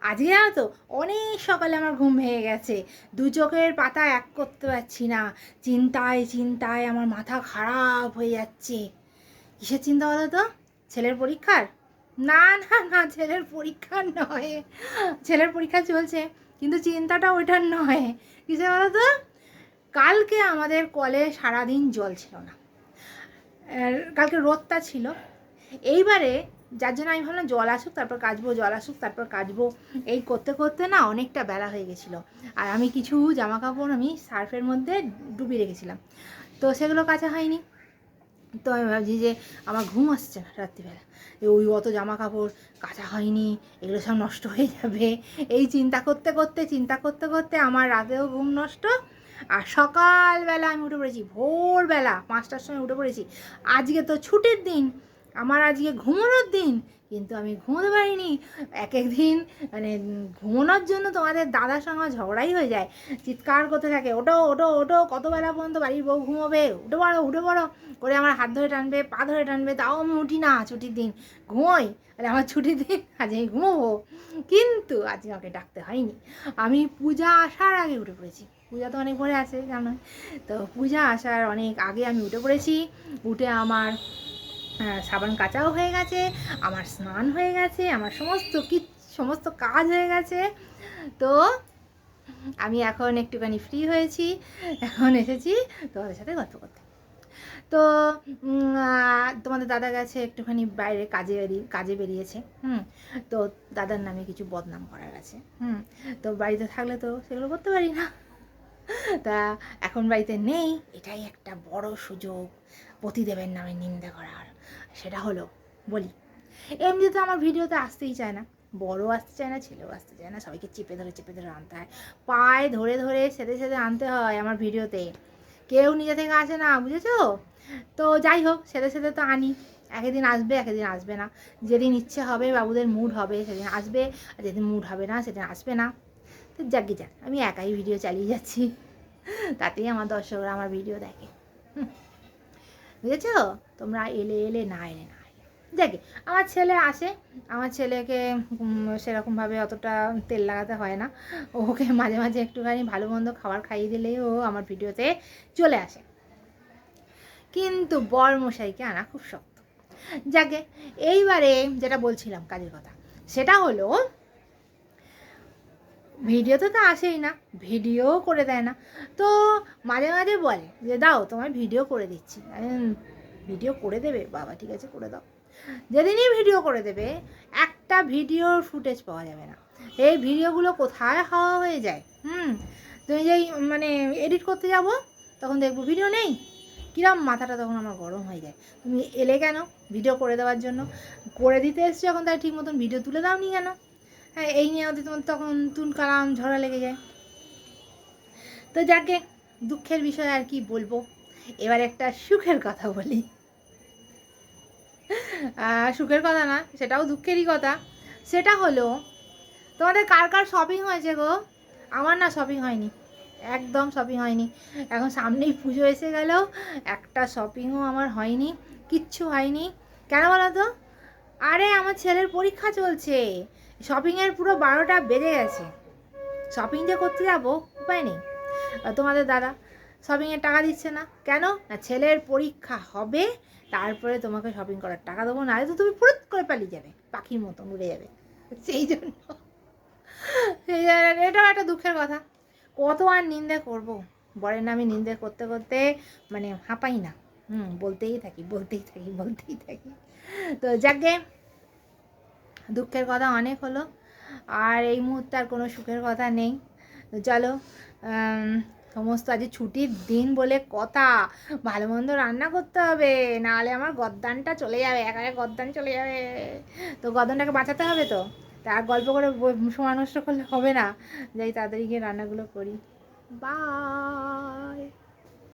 আজকে জানো তো, অনেক সকালে আমার ঘুম ভেঙে গেছে। দু চোখের পাতা এক করতে পারছি না। চিন্তায় চিন্তায় আমার মাথা খারাপ হয়ে যাচ্ছে। কিসের চিন্তা বলো তো? ছেলের পরীক্ষার? না না না, ছেলের পরীক্ষার নয়। ছেলের পরীক্ষা চলছে, কিন্তু চিন্তাটা ওইটার নয়। কিসে বলো তো? কালকে আমাদের কলে সারাদিন জল ছিল না। কালকে রোদটা ছিল। এইবারে যার জন্য আমি ভাবলাম জল আসুক, তারপর কাচবো, জল আসুক, তারপর কাচবো। এই করতে করতে না অনেকটা বেলা হয়ে গেছিল। আর আমি কিছু জামা কাপড় আমি সার্ফের মধ্যে ডুবিয়ে রেখেছিলাম। তো সেগুলো কাচা হয়নি। তো আমি ভাবছি যে আমার ঘুম আসছে না রাত্রিবেলা। ওই অত জামা কাপড় কাচা হয়নি, এগুলো সব নষ্ট হয়ে যাবে। এই চিন্তা করতে করতে, চিন্তা করতে করতে আমার রাতেও ঘুম নষ্ট। আর সকালবেলা আমি উঠে পড়েছি, ভোরবেলা পাঁচটার সময় উঠে পড়েছি। আজকে তো ছুটির দিন। আমার আজকে ঘুমানোর দিন। কিন্তু আমি ঘুমোতে পারিনি। এক এক দিন মানে ঘুমানোর জন্য তোমাদের দাদার সঙ্গে ঝগড়াই হয়ে যায়। চিৎকার করতে থাকে ওটো ওটো ওটো কত বেলা পর্যন্ত বাড়ির বউ ঘুমোবে? উঠে পড়ো উঠে পড়ো। করে আমার হাত ধরে টানবে, পা ধরে টানবে, তাও আমি উঠি না, ছুটির দিন। ঘুমোই। আরে আমার ছুটির দিন, আজ আমি ঘুমোবো। কিন্তু আজকে আমাকে ডাকতে হয়নি। আমি পূজা আসার আগে উঠে পড়েছি। পূজা তো অনেক পরে আছে, জানো? তো পূজা আসার অনেক আগে আমি উঠে পড়েছি। উঠে আমার সাবান কাচাও হয়ে গেছে, আমার স্নান হয়ে গেছে, আমার সমস্ত কি সমস্ত কাজ হয়ে গেছে। তো আমি এখন একটুখানি ফ্রি হয়েছি, এখন এসেছি তোমাদের সাথে গল্প করতে। তো তোমাদের দাদা গেছে একটুখানি বাইরে কাজে বেরিয়ে কাজে বেরিয়েছে, হুম? তো দাদার নামে কিছু বদনাম করার আছে, হুম? তো বাড়িতে থাকলে তো সেগুলো করতে পারি না। তা এখন বাড়িতে নেই, এটাই একটা বড় সুযোগ। পতিদেবের নামে নিন্দা করার সেটা হলো, বলি এমনি তো আমার ভিডিওতে আসতেই চায় না। বড় আসতে চায় না, ছেলেও আসতে চায় না, সবাইকে চেপে ধরে চেপে ধরে আনতে হয়। পায়ে ধরে ধরে সেদে সেদে আনতে হয় আমার ভিডিওতে। কেউ নিজে থেকে আসে না, বুঝেছ? তো যাই হোক, সেদে সেদে তো আনি। একদিন আসবে একদিন আসবে না। যেদিন ইচ্ছে হবে, বাবুদের মুড হবে, সেদিন আসবে। আর যেদিন মুড হবে না, সেদিন আসবে না। তো যাকে যাক, আমি একাই ভিডিও চালিয়ে যাচ্ছি। তাতেই আমার দর্শকরা আমার ভিডিও দেখে। বুঝেছ? তোমরা এলে এলে, না এলে না যাকে আমার ছেলে আসে। আমার ছেলেকে সেরকমভাবে অতটা তেল লাগাতে হয় না। ওকে মাঝে মাঝে একটুখানি ভালো মন্দ খাবার খাইয়ে দিলেই ও আমার ভিডিওতে চলে আসে। কিন্তু বর মশাইকে আনা খুব শক্ত। যাকে, এইবারে যেটা বলছিলাম কাজের কথা, সেটা হলো ভিডিওতে তো আসেই না ভিডিও করে দেয় না। তো মাঝে মাঝে বলে যে, দাও, তোমায় ভিডিও করে দিচ্ছি। ভিডিও করে দেবে? বাবা, ঠিক আছে, করে দাও। যেদিনই ভিডিও করে দেবে, একটা ভিডিওর ফুটেজ পাওয়া যাবে না। এই ভিডিওগুলো কোথায় হাওয়া হয়ে যায়? হুম, তুমি যেই মানে এডিট করতে যাব, তখন দেখব ভিডিও নেই। কিরম মাথাটা তখন আমার গরম হয়ে যায়। তুমি এলে কেন ভিডিও করে দেওয়ার জন্য? করে দিতে এসছো যখন তাই ঠিক মতন ভিডিও তুলে দাওনি কেন? এই নিয়ে ওদের তোমার তখন তুন কালাম ঝরা লেগে যায়। তো যাকে দুঃখের বিষয় আর কি বলব, এবার একটা সুখের কথা বলি। সুখের কথা না, সেটাও দুঃখেরই কথা। সেটা হলো, তোমাদের কার কার শপিং হয়েছে গো? আমার না শপিং হয়নি, একদম শপিং হয়নি। এখন সামনেই পুজো এসে গেল, একটা শপিংও আমার হয়নি, কিচ্ছু হয়নি। কেন বলো তো? আরে, আমার ছেলের পরীক্ষা চলছে। শপিংয়ের পুরো বারোটা বেজে গেছে। শপিং যে করতে যাব, উপায় নেই। তোমাদের দাদা শপিংয়ের টাকা দিচ্ছে না। কেন? না, ছেলের পরীক্ষা হবে, তারপরে তোমাকে শপিং করার টাকা দেবো না তো তুমি ফুরুত করে পালিয়ে যাবে, পাখির মতন উড়ে যাবে। সেই জন্য। সেই জন্য, এটাও একটা দুঃখের কথা। কত আর নিন্দে করব? বরের নামে নিন্দে করতে করতে মানে হাঁপাই না। হুম, বলতেই থাকি বলতেই থাকি বলতেই থাকি। তো যাকে দুঃখের কথা অনেক হলো, আর এই মুহূর্তে আর কোনো সুখের কথা নেই। চলো সমস্ত আজ ছুটির দিন বলে কথা। ভালো মন্দ রান্না করতে হবে, নাহলে আমার গদ্দানটা চলে যাবে একারে গদ্দান চলে যাবে। তো গদ্দানটাকে বাঁচাতে হবে তো? তার গল্প করে সময় নষ্ট করলে হবে না। যাই তাড়াতাড়ি গিয়ে রান্নাগুলো করি। বাই